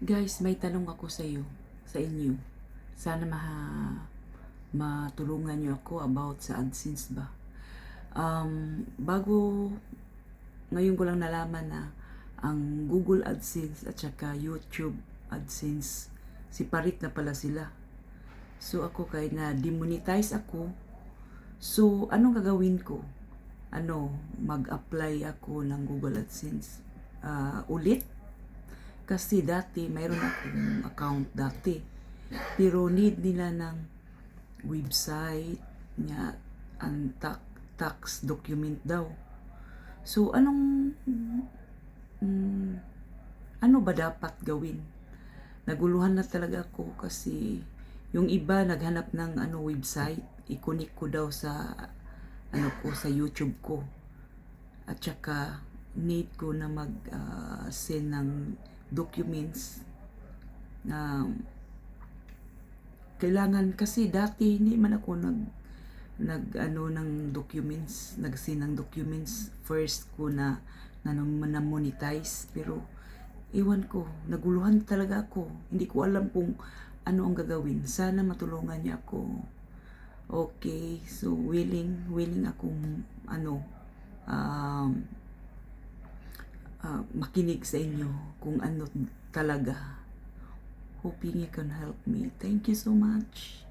Guys, may tanong ako sa iyo, sa inyo. Sana maha, matulungan niyo ako about sa AdSense ba. Um, bago, ngayon ko lang nalaman na ang Google AdSense at saka YouTube AdSense, siparit na pala sila. So ako kay na demonetize ako. So anong gagawin ko? Ano, mag-apply ako ng Google AdSense ah, ulit? Kasi dati, mayroon akong account dati. Pero need nila ng website niya, ang tax, tax document daw. So, anong, mm, ano ba dapat gawin? Naguluhan na talaga ako kasi yung iba naghanap ng ano website, ikunik ko daw sa ano ko sa YouTube ko. At saka need ko na mag ah, send ng documents na kailangan kasi dati hindi man ako nag nag ano ng documents nag-send ng documents. First ko na na, na monetize pero iwan ko naguluhan talaga ako. Hindi ko alam kung ano ang gagawin. Sana matulungan niya ako. Okay so willing willing akong ano um, ah, makinig sa inyo kung ano talaga. Hoping you can help me. Thank you so much.